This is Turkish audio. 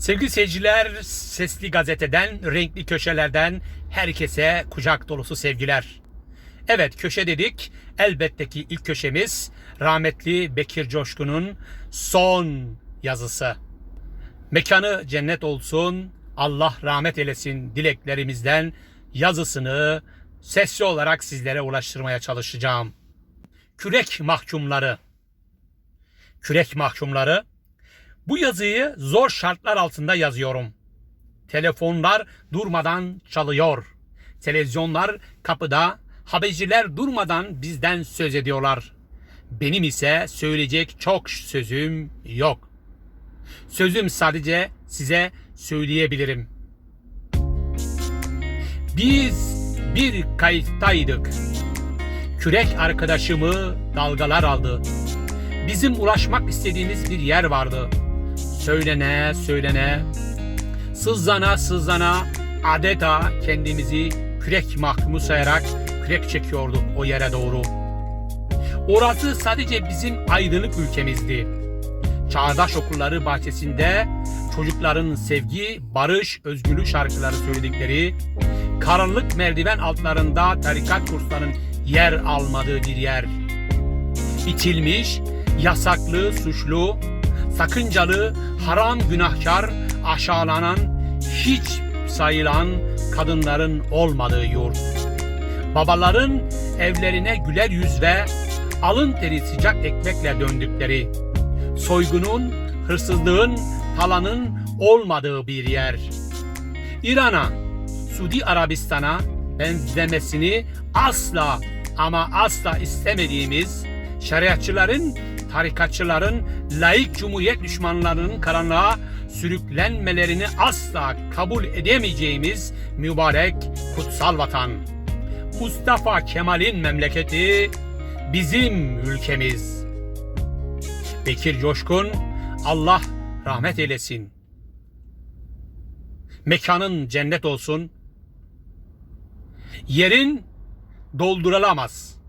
Sevgili seyirciler, Sesli Gazete'den, renkli köşelerden herkese kucak dolusu sevgiler. Evet köşe dedik. Elbette ki ilk köşemiz rahmetli Bekir Coşkun'un son yazısı. Mekanı cennet olsun, Allah rahmet eylesin dileklerimizden yazısını sesli olarak sizlere ulaştırmaya çalışacağım. Kürek mahkumları. Kürek mahkumları bu yazıyı zor şartlar altında yazıyorum. Telefonlar durmadan çalıyor. Televizyonlar kapıda, haberciler durmadan bizden söz ediyorlar. Benim ise söyleyecek çok sözüm yok. Sözüm sadece size söyleyebilirim. Biz bir kayıttaydık. Kürek arkadaşımı dalgalar aldı. Bizim ulaşmak istediğimiz bir yer vardı. Söylene söylene, sızlana sızlana adeta kendimizi kürek mahkumu sayarak kürek çekiyorduk o yere doğru. Orası sadece bizim aydınlık ülkemizdi. Çağdaş okulları bahçesinde çocukların sevgi, barış, özgürlük şarkıları söyledikleri, karanlık merdiven altlarında tarikat kurslarının yer almadığı bir yer. İtilmiş, yasaklı, suçlu, sakıncalı, haram günahkar, aşağılanan, hiç sayılan kadınların olmadığı yurt. Babaların evlerine güler yüz ve alın teri sıcak ekmekle döndükleri, soygunun, hırsızlığın, talanın olmadığı bir yer. İran'a, Suudi Arabistan'a benzemesini asla ama asla istemediğimiz şeriatçıların, tarikatçıların, laik cumhuriyet düşmanlarının karanlığa sürüklenmelerini asla kabul edemeyeceğimiz mübarek kutsal vatan. Mustafa Kemal'in memleketi bizim ülkemiz. Bekir Coşkun Allah rahmet eylesin. Mekanın cennet olsun. Yerin doldurulamaz.